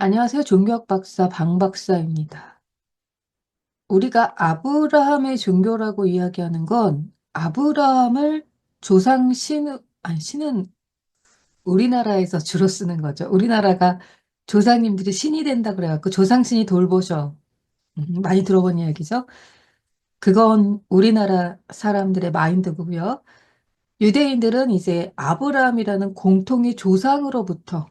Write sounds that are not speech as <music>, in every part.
안녕하세요. 종교학 박사 방 박사입니다. 우리가 아브라함의 종교라고 이야기하는 건 아브라함을 조상 신, 아니, 신은 우리나라에서 주로 쓰는 거죠. 우리나라가 조상님들이 신이 된다 그래갖고 조상신이 돌보셔. 음, 많이 들어본 이야기죠. 그건 우리나라 사람들의 마인드고요. 유대인들은 이제 아브라함이라는 공통의 조상으로부터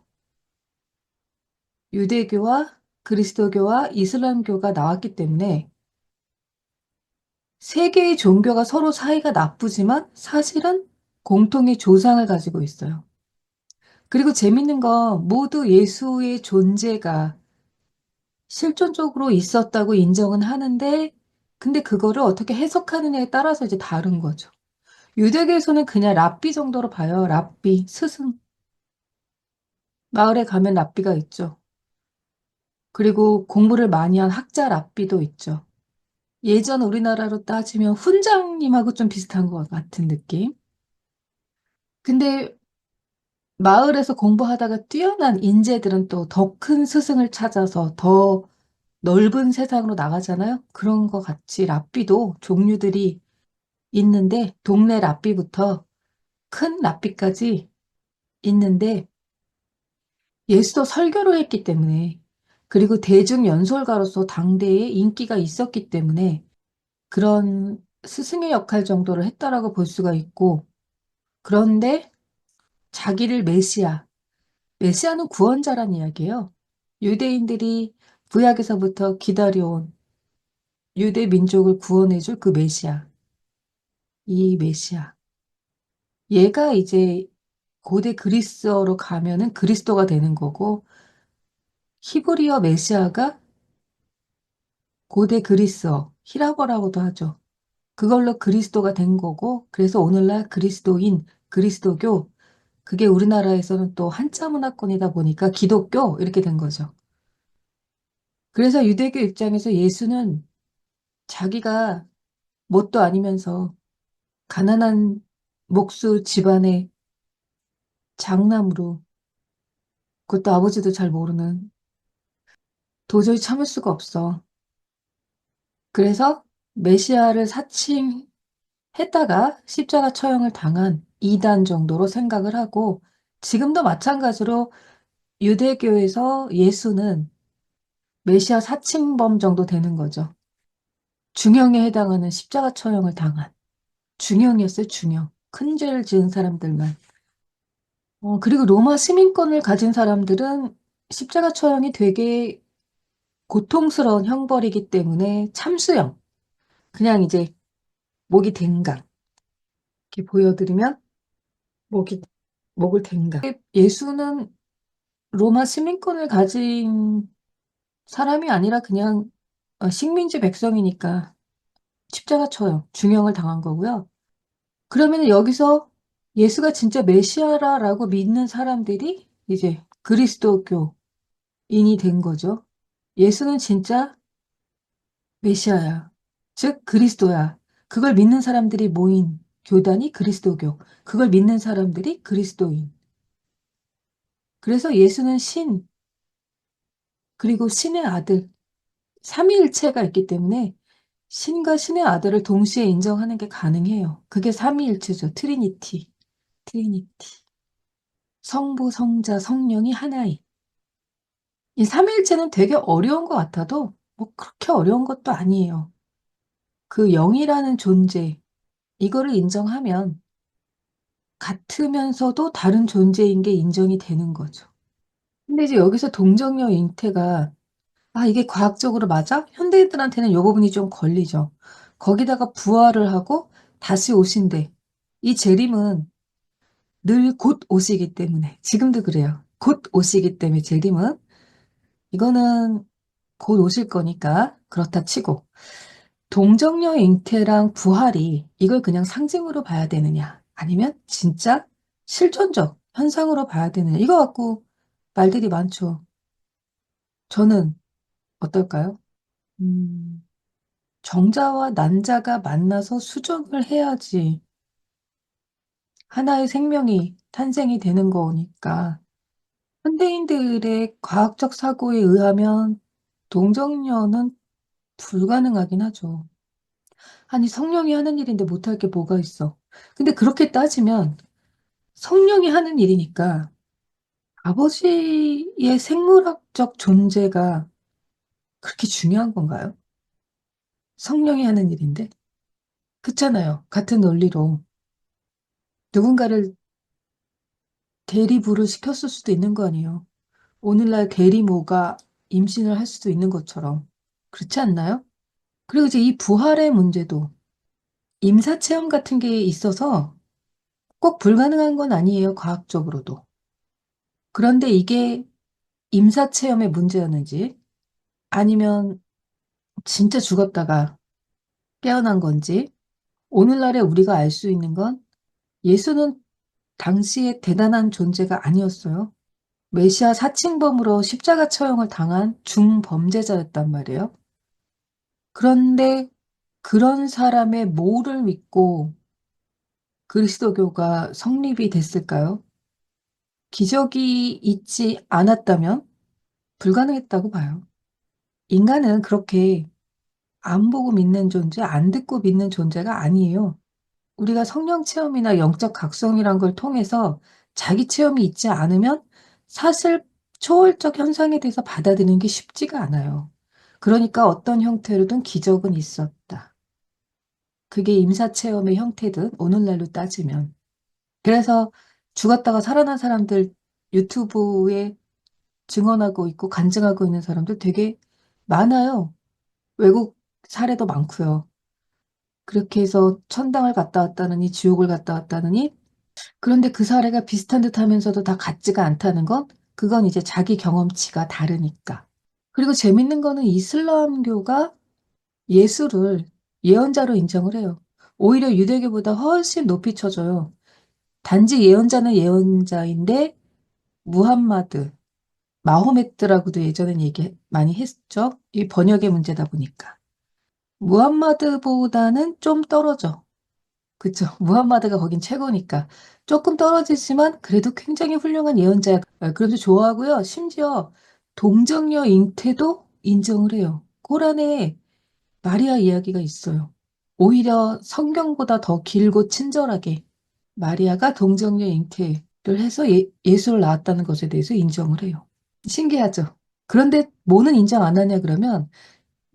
유대교와 그리스도교와 이슬람교가 나왔기 때문에 세 개의 종교가 서로 사이가 나쁘지만 사실은 공통의 조상을 가지고 있어요. 그리고 재밌는 건 모두 예수의 존재가 실존적으로 있었다고 인정은 하는데 근데 그거를 어떻게 해석하느냐에 따라서 이제 다른 거죠. 유대교에서는 그냥 랍비 정도로 봐요. 랍비, 스승. 마을에 가면 랍비가 있죠. 그리고 공부를 많이 한 학자 랍비도 있죠. 예전 우리나라로 따지면 훈장님하고 좀 비슷한 것 같은 느낌. 근데 마을에서 공부하다가 뛰어난 인재들은 또 더 큰 스승을 찾아서 더 넓은 세상으로 나가잖아요. 그런 것 같이 랍비도 종류들이 있는데 동네 랍비부터 큰 랍비까지 있는데 예수도 설교를 했기 때문에 그리고 대중 연설가로서 당대에 인기가 있었기 때문에 그런 스승의 역할 정도를 했다라고 볼 수가 있고 그런데 자기를 메시아, 메시아는 구원자란 이야기예요. 유대인들이 구약에서부터 기다려온 유대 민족을 구원해줄 그 메시아. 이 메시아. 얘가 이제 고대 그리스어로 가면은 그리스도가 되는 거고 히브리어 메시아가 고대 그리스어, 히라버라고도 하죠. 그걸로 그리스도가 된 거고 그래서 오늘날 그리스도인, 그리스도교 그게 우리나라에서는 또 한자 문화권이다 보니까 기독교 이렇게 된 거죠. 그래서 유대교 입장에서 예수는 자기가 뭣도 아니면서 가난한 목수 집안의 장남으로 그것도 아버지도 잘 모르는 도저히 참을 수가 없어. 그래서 메시아를 사칭했다가 십자가 처형을 당한 이단 정도로 생각을 하고 지금도 마찬가지로 유대교에서 예수는 메시아 사칭범 정도 되는 거죠. 중형에 해당하는 십자가 처형을 당한 중형이었어요, 중형. 큰 죄를 지은 사람들만. 어, 그리고 로마 시민권을 가진 사람들은 십자가 처형이 되게 고통스러운 형벌이기 때문에 참수형. 그냥 이제 목이 댕강. 이렇게 보여드리면 목이 목을 댕강. 예수는 로마 시민권을 가진 사람이 아니라 그냥 어, 식민지 백성이니까 십자가 처형, 중형을 당한 거고요. 그러면 여기서 예수가 진짜 메시아라라고 믿는 사람들이 이제 그리스도교인이 된 거죠. 예수는 진짜 메시아야. 즉 그리스도야. 그걸 믿는 사람들이 모인 교단이 그리스도교. 그걸 믿는 사람들이 그리스도인. 그래서 예수는 신, 그리고 신의 아들, 삼위일체가 있기 때문에 신과 신의 아들을 동시에 인정하는 게 가능해요. 그게 삼위일체죠. 트리니티. 트리니티. 성부, 성자, 성령이 하나인. 이 삼위일체는 되게 어려운 것 같아도 뭐 그렇게 어려운 것도 아니에요. 그 영이라는 존재, 이거를 인정하면 같으면서도 다른 존재인 게 인정이 되는 거죠. 근데 이제 여기서 동정녀 잉태가 아 이게 과학적으로 맞아? 현대인들한테는 요 부분이 좀 걸리죠. 거기다가 부활을 하고 다시 오신대. 이 재림은 늘 곧 오시기 때문에 지금도 그래요. 곧 오시기 때문에 재림은 이거는 곧 오실 거니까 그렇다 치고. 동정녀 잉태랑 부활이 이걸 그냥 상징으로 봐야 되느냐? 아니면 진짜 실존적 현상으로 봐야 되느냐? 이거 갖고 말들이 많죠. 저는 어떨까요? 음, 정자와 난자가 만나서 수정을 해야지 하나의 생명이 탄생이 되는 거니까 현대인들의 과학적 사고에 의하면 동정녀는 불가능하긴 하죠. 아니 성령이 하는 일인데 못할 게 뭐가 있어. 근데 그렇게 따지면 성령이 하는 일이니까 아버지의 생물학적 존재가 그렇게 중요한 건가요? 성령이 하는 일인데? 그렇잖아요. 같은 논리로 누군가를 대리부를 시켰을 수도 있는 거 아니에요. 오늘날 대리모가 임신을 할 수도 있는 것처럼 그렇지 않나요? 그리고 이제 이 부활의 문제도 임사체험 같은 게 있어서 꼭 불가능한 건 아니에요. 과학적으로도. 그런데 이게 임사체험의 문제였는지 아니면 진짜 죽었다가 깨어난 건지 오늘날에 우리가 알 수 있는 건 예수는 당시에 대단한 존재가 아니었어요. 메시아 사칭범으로 십자가 처형을 당한 중범죄자였단 말이에요. 그런데 그런 사람의 뭐를 믿고 그리스도교가 성립이 됐을까요? 기적이 있지 않았다면 불가능했다고 봐요. 인간은 그렇게 안 보고 믿는 존재, 안 듣고 믿는 존재가 아니에요. 우리가 성령 체험이나 영적 각성이란 걸 통해서 자기 체험이 있지 않으면 사실 초월적 현상에 대해서 받아들이는 게 쉽지가 않아요. 그러니까 어떤 형태로든 기적은 있었다. 그게 임사 체험의 형태든 오늘날로 따지면. 그래서 죽었다가 살아난 사람들 유튜브에 증언하고 있고 간증하고 있는 사람들 되게 많아요. 외국 사례도 많고요. 그렇게 해서 천당을 갔다 왔다느니 지옥을 갔다 왔다느니 그런데 그 사례가 비슷한 듯 하면서도 다 같지가 않다는 건 그건 이제 자기 경험치가 다르니까. 그리고 재밌는 거는 이슬람교가 예수를 예언자로 인정을 해요. 오히려 유대교보다 훨씬 높이 쳐줘요. 단지 예언자는 예언자인데 무함마드, 마호메트라고도 예전엔 얘기 많이 했죠. 이 번역의 문제다 보니까. 무함마드보다는 좀 떨어져. 그쵸. <laughs> 무함마드가 거긴 최고니까. 조금 떨어지지만 그래도 굉장히 훌륭한 예언자야. 아, 그래도 좋아하고요. 심지어 동정녀 잉태도 인정을 해요. 코란에 마리아 이야기가 있어요. 오히려 성경보다 더 길고 친절하게 마리아가 동정녀 잉태를 해서 예, 예수를 낳았다는 것에 대해서 인정을 해요. 신기하죠? 그런데 뭐는 인정 안 하냐 그러면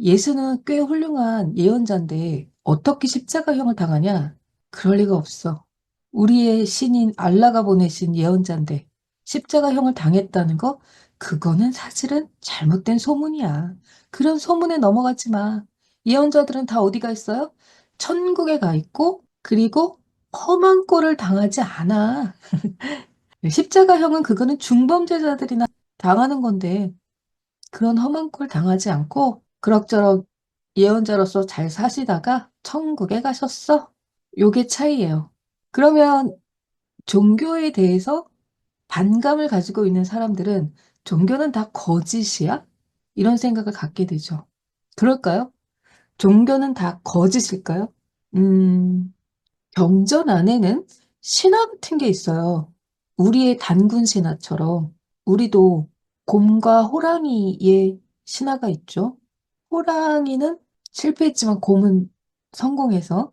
예수는 꽤 훌륭한 예언자인데 어떻게 십자가형을 당하냐? 그럴 리가 없어. 우리의 신인 알라가 보내신 예언자인데 십자가형을 당했다는 거 그거는 사실은 잘못된 소문이야. 그런 소문에 넘어가지 마. 예언자들은 다 어디 가 있어요? 천국에 가 있고 그리고 험한 꼴을 당하지 않아. <laughs> 십자가형은 그거는 중범죄자들이나 당하는 건데 그런 험한 꼴 당하지 않고 그럭저럭 예언자로서 잘 사시다가 천국에 가셨어. 요게 차이예요. 그러면 종교에 대해서 반감을 가지고 있는 사람들은 종교는 다 거짓이야? 이런 생각을 갖게 되죠. 그럴까요? 종교는 다 거짓일까요? 음, 경전 안에는 신화 같은 게 있어요. 우리의 단군 신화처럼 우리도 곰과 호랑이의 신화가 있죠. 호랑이는 실패했지만 곰은 성공해서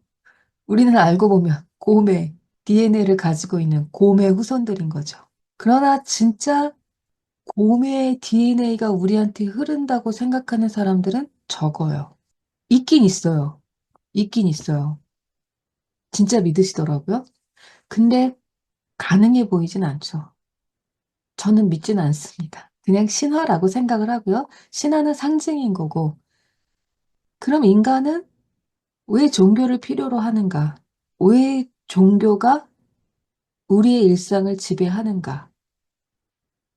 우리는 알고 보면 곰의 DNA를 가지고 있는 곰의 후손들인 거죠. 그러나 진짜 곰의 DNA가 우리한테 흐른다고 생각하는 사람들은 적어요. 있긴 있어요. 있긴 있어요. 진짜 믿으시더라고요. 근데 가능해 보이진 않죠. 저는 믿진 않습니다. 그냥 신화라고 생각을 하고요. 신화는 상징인 거고. 그럼 인간은 왜 종교를 필요로 하는가? 왜 종교가 우리의 일상을 지배하는가?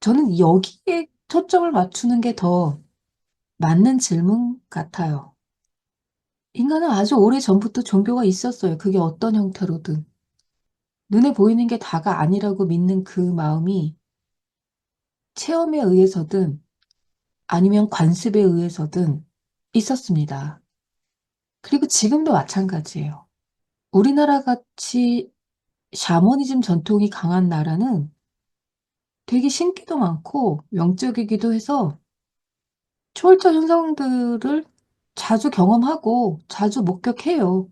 저는 여기에 초점을 맞추는 게 더 맞는 질문 같아요. 인간은 아주 오래 전부터 종교가 있었어요. 그게 어떤 형태로든. 눈에 보이는 게 다가 아니라고 믿는 그 마음이 체험에 의해서든 아니면 관습에 의해서든 있었습니다. 그리고 지금도 마찬가지예요. 우리나라 같이 샤머니즘 전통이 강한 나라는 되게 신기도 많고 영적이기도 해서 초월적 현상들을 자주 경험하고 자주 목격해요.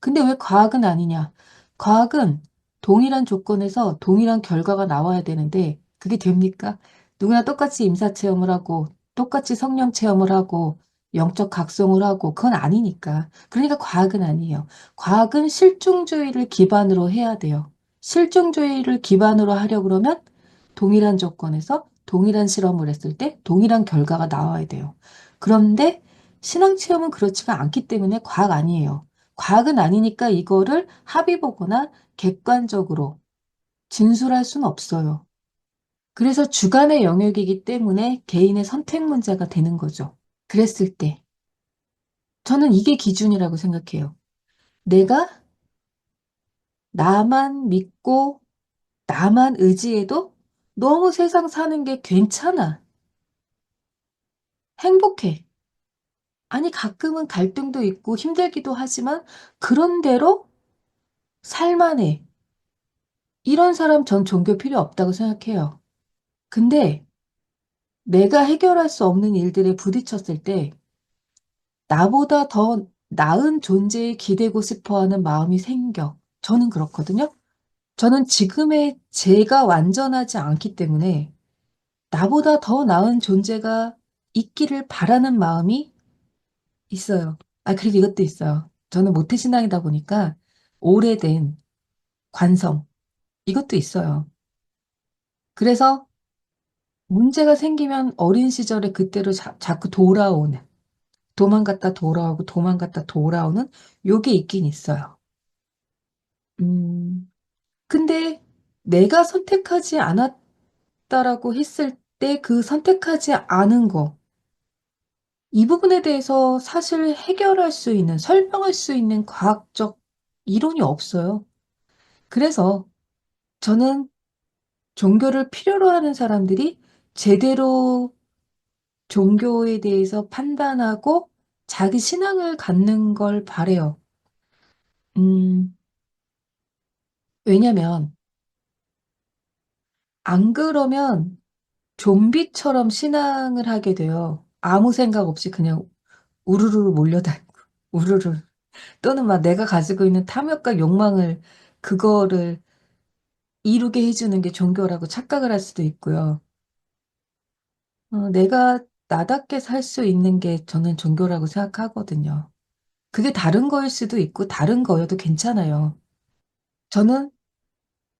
근데 왜 과학은 아니냐? 과학은 동일한 조건에서 동일한 결과가 나와야 되는데 그게 됩니까? 누구나 똑같이 임사 체험을 하고 똑같이 성령 체험을 하고 영적 각성을 하고 그건 아니니까. 그러니까 과학은 아니에요. 과학은 실증주의를 기반으로 해야 돼요. 실증주의를 기반으로 하려 그러면 동일한 조건에서 동일한 실험을 했을 때 동일한 결과가 나와야 돼요. 그런데 신앙 체험은 그렇지가 않기 때문에 과학 아니에요. 과학은 아니니까 이거를 합의 보거나 객관적으로 진술할 수는 없어요. 그래서 주관의 영역이기 때문에 개인의 선택 문제가 되는 거죠. 그랬을 때 저는 이게 기준이라고 생각해요. 내가 나만 믿고 나만 의지해도 너무 세상 사는 게 괜찮아. 행복해. 아니 가끔은 갈등도 있고 힘들기도 하지만 그런대로 살만해. 이런 사람 전 종교 필요 없다고 생각해요. 근데 내가 해결할 수 없는 일들에 부딪혔을 때 나보다 더 나은 존재에 기대고 싶어하는 마음이 생겨. 저는 그렇거든요. 저는 지금의 제가 완전하지 않기 때문에 나보다 더 나은 존재가 있기를 바라는 마음이 있어요. 아 그리고 이것도 있어요. 저는 모태신앙이다 보니까 오래된 관성 이것도 있어요. 그래서 문제가 생기면 어린 시절에 그때로 자, 자꾸 돌아오는 도망갔다 돌아오고 도망갔다 돌아오는 요게 있긴 있어요. 음, 근데 내가 선택하지 않았다라고 했을 때 그 선택하지 않은 거, 이 부분에 대해서 사실 해결할 수 있는, 설명할 수 있는 과학적 이론이 없어요. 그래서 저는 종교를 필요로 하는 사람들이 제대로 종교에 대해서 판단하고 자기 신앙을 갖는 걸 바래요. 음, 왜냐면 안 그러면 좀비처럼 신앙을 하게 돼요. 아무 생각 없이 그냥 우르르 몰려다니고 우르르 또는 막 내가 가지고 있는 탐욕과 욕망을 그거를 이루게 해주는 게 종교라고 착각을 할 수도 있고요. 어, 내가 나답게 살 수 있는 게 저는 종교라고 생각하거든요. 그게 다른 거일 수도 있고 다른 거여도 괜찮아요. 저는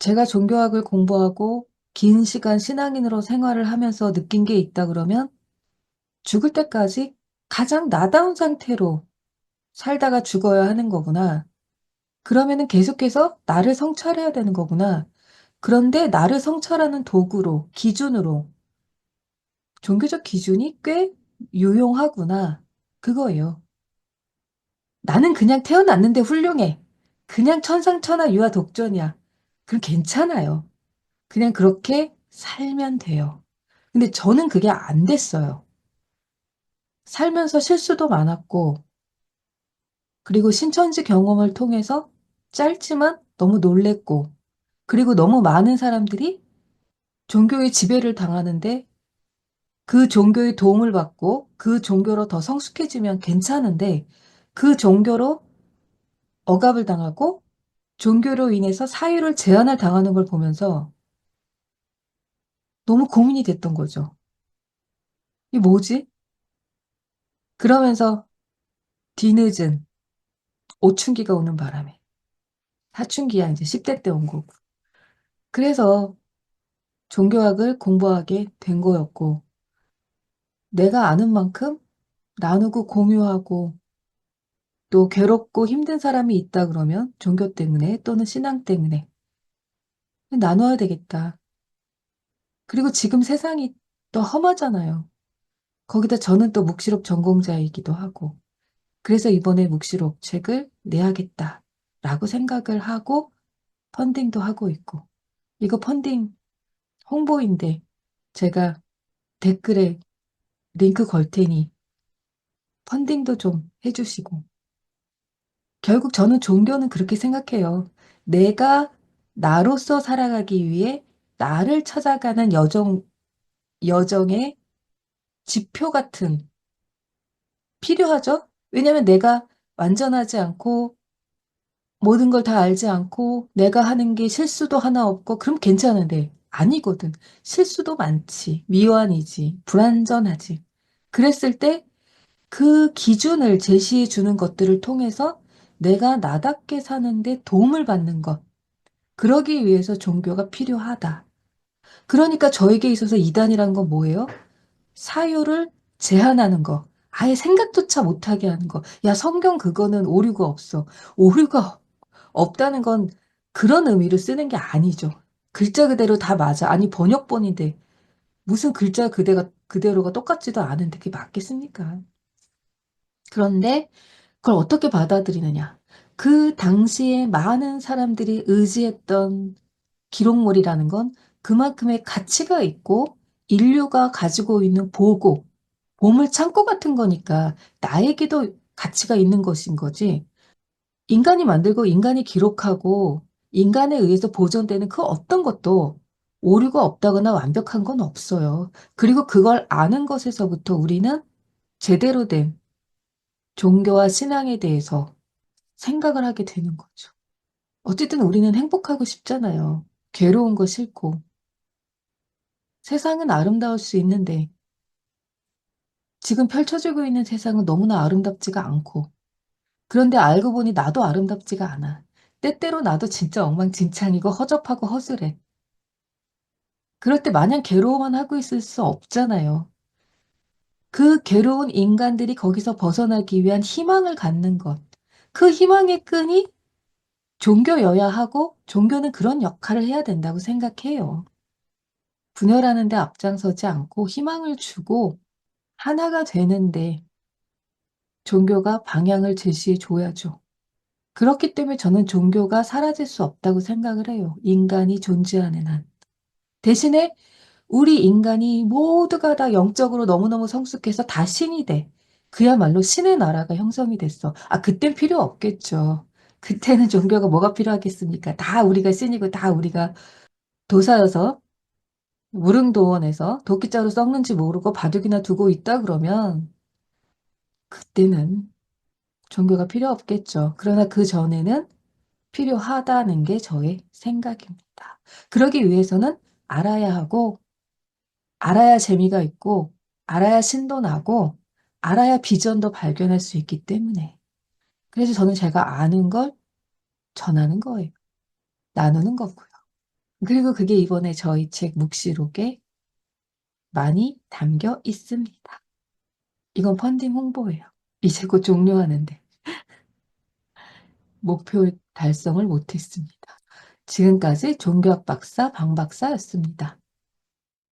제가 종교학을 공부하고 긴 시간 신앙인으로 생활을 하면서 느낀 게 있다 그러면 죽을 때까지 가장 나다운 상태로 살다가 죽어야 하는 거구나. 그러면은 계속해서 나를 성찰해야 되는 거구나. 그런데 나를 성찰하는 도구로, 기준으로 종교적 기준이 꽤 유용하구나. 그거예요. 나는 그냥 태어났는데 훌륭해. 그냥 천상천하 유아 독전이야. 그럼 괜찮아요. 그냥 그렇게 살면 돼요. 근데 저는 그게 안 됐어요. 살면서 실수도 많았고, 그리고 신천지 경험을 통해서 짧지만 너무 놀랬고, 그리고 너무 많은 사람들이 종교의 지배를 당하는데 그 종교의 도움을 받고 그 종교로 더 성숙해지면 괜찮은데 그 종교로 억압을 당하고 종교로 인해서 사유를 제한을 당하는 걸 보면서 너무 고민이 됐던 거죠. 이게 뭐지? 그러면서 뒤늦은 오춘기가 오는 바람에 사춘기야 이제 10대 때 온 거고. 그래서 종교학을 공부하게 된 거였고 내가 아는 만큼 나누고 공유하고 또 괴롭고 힘든 사람이 있다 그러면 종교 때문에 또는 신앙 때문에 나눠야 되겠다. 그리고 지금 세상이 또 험하잖아요. 거기다 저는 또 묵시록 전공자이기도 하고 그래서 이번에 묵시록 책을 내야겠다 라고 생각을 하고 펀딩도 하고 있고 이거 펀딩 홍보인데 제가 댓글에 링크 걸 테니 펀딩도 좀 해주시고 결국 저는 종교는 그렇게 생각해요. 내가 나로서 살아가기 위해 나를 찾아가는 여정, 여정의 지표 같은 필요하죠? 왜냐면 내가 완전하지 않고 모든 걸 다 알지 않고 내가 하는 게 실수도 하나 없고 그럼 괜찮은데 아니거든. 실수도 많지. 미완이지. 불완전하지. 그랬을 때 그 기준을 제시해 주는 것들을 통해서 내가 나답게 사는데 도움을 받는 것. 그러기 위해서 종교가 필요하다. 그러니까 저에게 있어서 이단이란 건 뭐예요? 사유를 제한하는 거. 아예 생각조차 못하게 하는 거. 야, 성경 그거는 오류가 없어. 오류가 없다는 건 그런 의미로 쓰는 게 아니죠. 글자 그대로 다 맞아. 아니, 번역본인데 무슨 글자 그대가, 그대로가 똑같지도 않은데 그게 맞겠습니까? 그런데 그걸 어떻게 받아들이느냐. 그 당시에 많은 사람들이 의지했던 기록물이라는 건 그만큼의 가치가 있고 인류가 가지고 있는 보고, 보물 창고 같은 거니까 나에게도 가치가 있는 것인 거지. 인간이 만들고 인간이 기록하고 인간에 의해서 보존되는 그 어떤 것도 오류가 없다거나 완벽한 건 없어요. 그리고 그걸 아는 것에서부터 우리는 제대로 된 종교와 신앙에 대해서 생각을 하게 되는 거죠. 어쨌든 우리는 행복하고 싶잖아요. 괴로운 거 싫고. 세상은 아름다울 수 있는데 지금 펼쳐지고 있는 세상은 너무나 아름답지가 않고 그런데 알고 보니 나도 아름답지가 않아. 때때로 나도 진짜 엉망진창이고 허접하고 허술해. 그럴 때 마냥 괴로워만 하고 있을 수 없잖아요. 그 괴로운 인간들이 거기서 벗어나기 위한 희망을 갖는 것. 그 희망의 끈이 종교여야 하고 종교는 그런 역할을 해야 된다고 생각해요. 분열하는 데 앞장서지 않고 희망을 주고 하나가 되는데 종교가 방향을 제시해 줘야죠. 그렇기 때문에 저는 종교가 사라질 수 없다고 생각을 해요. 인간이 존재하는 한. 대신에 우리 인간이 모두가 다 영적으로 너무너무 성숙해서 다 신이 돼. 그야말로 신의 나라가 형성이 됐어. 아, 그땐 필요 없겠죠. 그때는 종교가 뭐가 필요하겠습니까? 다 우리가 신이고 다 우리가 도사여서 무릉도원에서 도끼자루 썩는지 모르고 바둑이나 두고 있다 그러면 그때는 종교가 필요 없겠죠. 그러나 그 전에는 필요하다는 게 저의 생각입니다. 그러기 위해서는 알아야 하고 알아야 재미가 있고 알아야 신도 나고 알아야 비전도 발견할 수 있기 때문에 그래서 저는 제가 아는 걸 전하는 거예요. 나누는 거고요. 그리고 그게 이번에 저희 책 묵시록에 많이 담겨 있습니다. 이건 펀딩 홍보예요. 이제 곧 종료하는데 목표 달성을 못했습니다. 지금까지 종교학 박사 방 박사였습니다.